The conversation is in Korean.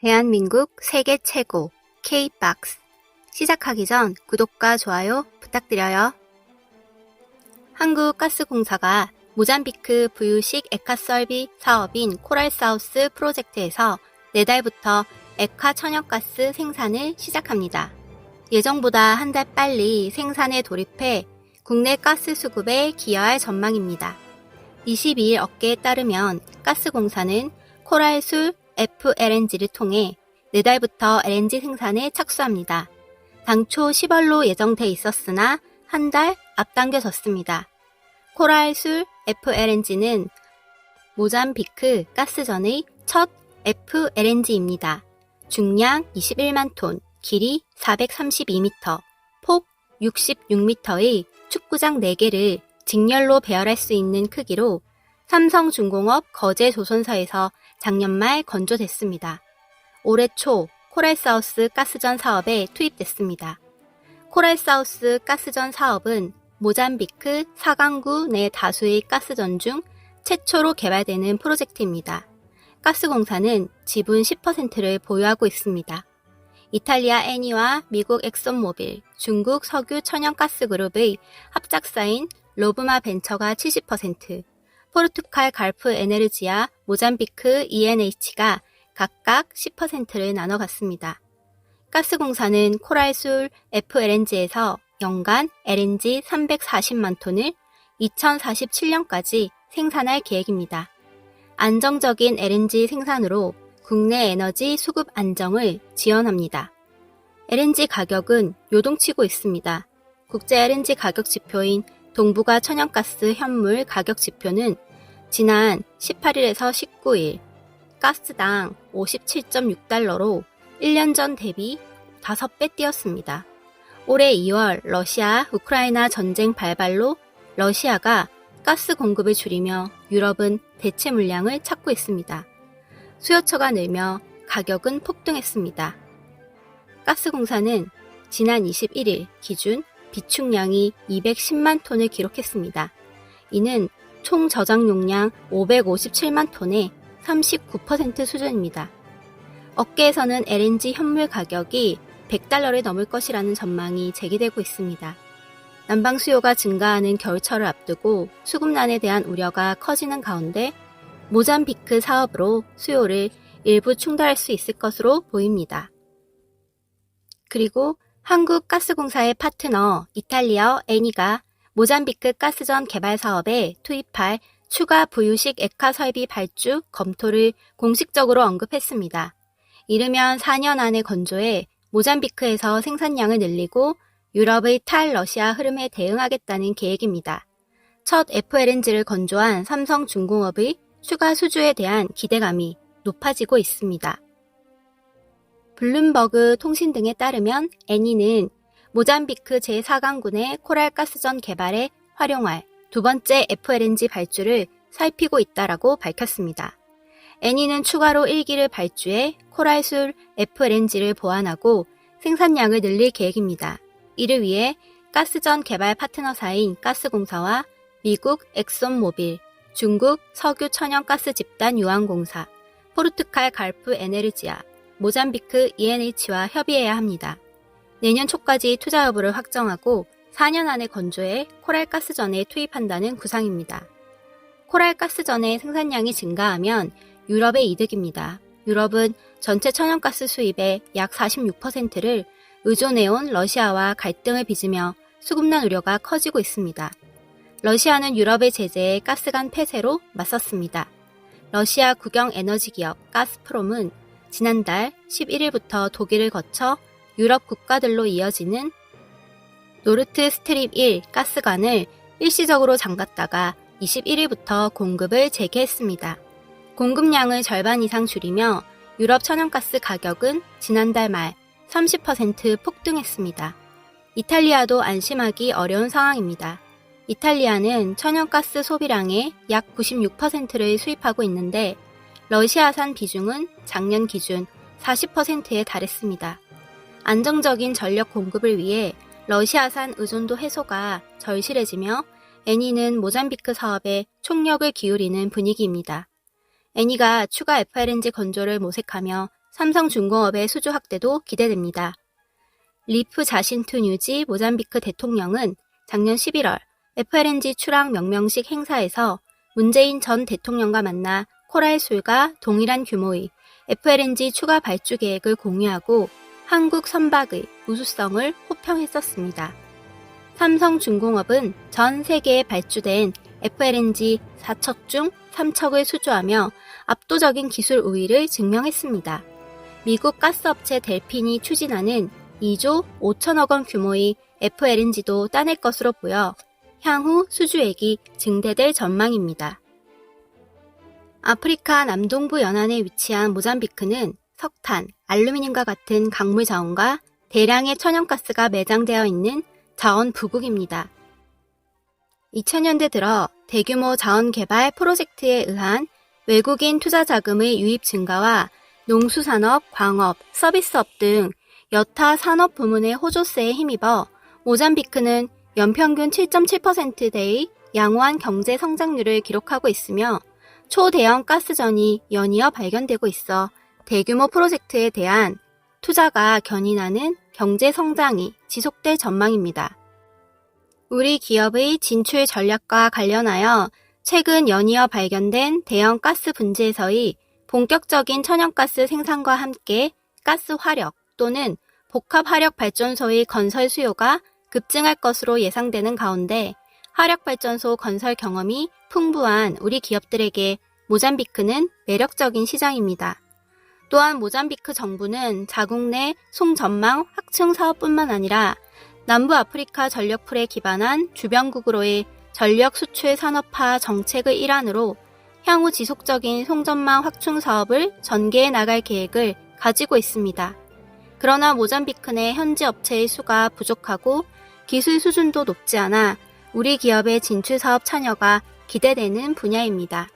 대한민국 세계 최고 K-박스 시작하기 전 구독과 좋아요 부탁드려요. 한국가스공사가 모잠비크 부유식 액화설비 사업인 코랄사우스 프로젝트에서 내달부터 액화 천연가스 생산을 시작합니다. 예정보다 한 달 빨리 생산에 돌입해 국내 가스 수급에 기여할 전망입니다. 22일 업계에 따르면 가스공사는 코랄술 FLNG를 통해 내달부터 LNG 생산에 착수합니다. 당초 10월로 예정돼 있었으나 한 달 앞당겨졌습니다. 코랄술 FLNG는 모잠비크 가스전의 첫 FLNG입니다. 중량 21만 톤, 길이 432m, 폭 66m의 축구장 4개를 직렬로 배열할 수 있는 크기로 삼성중공업 거제조선사에서 작년 말 건조됐습니다. 올해 초 코랄사우스 가스전 사업에 투입됐습니다. 코랄사우스 가스전 사업은 모잠비크 사강구 내 다수의 가스전 중 최초로 개발되는 프로젝트입니다. 가스공사는 지분 10%를 보유하고 있습니다. 이탈리아 애니와 미국 엑손모빌, 중국 석유 천연가스그룹의 합작사인 로브마 벤처가 70%, 포르투갈 갈프 에네르지와 모잠비크 ENH가 각각 10%를 나눠 갔습니다. 가스공사는 코랄술 FLNG에서 연간 LNG 340만 톤을 2047년까지 생산할 계획입니다. 안정적인 LNG 생산으로 국내 에너지 수급 안정을 지원합니다. LNG 가격은 요동치고 있습니다. 국제 LNG 가격 지표인 동북아 천연가스 현물 가격 지표는 지난 18일에서 19일 가스당 57.6달러로 1년 전 대비 5배 뛰었습니다. 올해 2월 러시아 우크라이나 전쟁 발발로 러시아가 가스 공급을 줄이며 유럽은 대체 물량을 찾고 있습니다. 수요처가 늘며 가격은 폭등했습니다. 가스공사는 지난 21일 기준 비축량이 210만 톤을 기록했습니다. 이는 총 저장 용량 557만 톤의 39% 수준입니다. 업계에서는 LNG 현물 가격이 100달러를 넘을 것이라는 전망이 제기되고 있습니다. 난방 수요가 증가하는 겨울철을 앞두고 수급난에 대한 우려가 커지는 가운데 모잠비크 사업으로 수요를 일부 충당할 수 있을 것으로 보입니다. 그리고 한국가스공사의 파트너 이탈리아 애니가 모잠비크 가스전 개발 사업에 투입할 추가 부유식 액화 설비 발주 검토를 공식적으로 언급했습니다. 이르면 4년 안에 건조해 모잠비크에서 생산량을 늘리고 유럽의 탈러시아 흐름에 대응하겠다는 계획입니다. 첫 FLNG를 건조한 삼성중공업의 추가 수주에 대한 기대감이 높아지고 있습니다. 블룸버그 통신 등에 따르면 애니는 모잠비크 제4강군의 코랄가스전 개발에 활용할 두 번째 FLNG 발주를 살피고 있다라고 밝혔습니다. 애니는 추가로 1기를 발주해 코랄술 FLNG를 보완하고 생산량을 늘릴 계획입니다. 이를 위해 가스전 개발 파트너사인 가스공사와 미국 엑손모빌, 중국 석유 천연가스 집단 유황공사, 포르투갈 갈프 에네르지아, 모잠비크 ENH와 협의해야 합니다. 내년 초까지 투자 여부를 확정하고 4년 안에 건조해 코랄가스전에 투입한다는 구상입니다. 코랄가스전의 생산량이 증가하면 유럽의 이득입니다. 유럽은 전체 천연가스 수입의 약 46%를 의존해온 러시아와 갈등을 빚으며 수급난 우려가 커지고 있습니다. 러시아는 유럽의 제재에 가스관 폐쇄로 맞섰습니다. 러시아 국영 에너지 기업 가스프롬은 지난달 11일부터 독일을 거쳐 유럽 국가들로 이어지는 노르트 스트립 1 가스관을 일시적으로 잠갔다가 21일부터 공급을 재개했습니다. 공급량을 절반 이상 줄이며 유럽 천연가스 가격은 지난달 말 30% 폭등했습니다. 이탈리아도 안심하기 어려운 상황입니다. 이탈리아는 천연가스 소비량의 약 96%를 수입하고 있는데 러시아산 비중은 작년 기준 40%에 달했습니다. 안정적인 전력 공급을 위해 러시아산 의존도 해소가 절실해지며 애니는 모잠비크 사업에 총력을 기울이는 분위기입니다. 애니가 추가 FLNG 건조를 모색하며 삼성중공업의 수주 확대도 기대됩니다. 리프 자신투 뉴지 모잠비크 대통령은 작년 11월 FLNG 출항 명명식 행사에서 문재인 전 대통령과 만나 코랄솔과 동일한 규모의 FLNG 추가 발주 계획을 공유하고 한국 선박의 우수성을 호평했었습니다. 삼성중공업은 전 세계에 발주된 FLNG 4척 중 3척을 수주하며 압도적인 기술 우위를 증명했습니다. 미국 가스업체 델핀이 추진하는 2조 5천억 원 규모의 FLNG도 따낼 것으로 보여 향후 수주액이 증대될 전망입니다. 아프리카 남동부 연안에 위치한 모잠비크는 석탄, 알루미늄과 같은 강물 자원과 대량의 천연가스가 매장되어 있는 자원 부국입니다. 2000년대 들어 대규모 자원 개발 프로젝트에 의한 외국인 투자 자금의 유입 증가와 농수산업, 광업, 서비스업 등 여타 산업 부문의 호조세에 힘입어 모잠비크는 연평균 7.7%대의 양호한 경제 성장률을 기록하고 있으며 초대형 가스전이 연이어 발견되고 있어 대규모 프로젝트에 대한 투자가 견인하는 경제 성장이 지속될 전망입니다. 우리 기업의 진출 전략과 관련하여 최근 연이어 발견된 대형 가스 분지에서의 본격적인 천연가스 생산과 함께 가스 화력 또는 복합 화력 발전소의 건설 수요가 급증할 것으로 예상되는 가운데 화력 발전소 건설 경험이 풍부한 우리 기업들에게 모잠비크는 매력적인 시장입니다. 또한 모잠비크 정부는 자국 내 송전망 확충 사업뿐만 아니라 남부 아프리카 전력풀에 기반한 주변국으로의 전력 수출 산업화 정책의 일환으로 향후 지속적인 송전망 확충 사업을 전개해 나갈 계획을 가지고 있습니다. 그러나 모잠비크 내 현지 업체의 수가 부족하고 기술 수준도 높지 않아 우리 기업의 진출 사업 참여가 기대되는 분야입니다.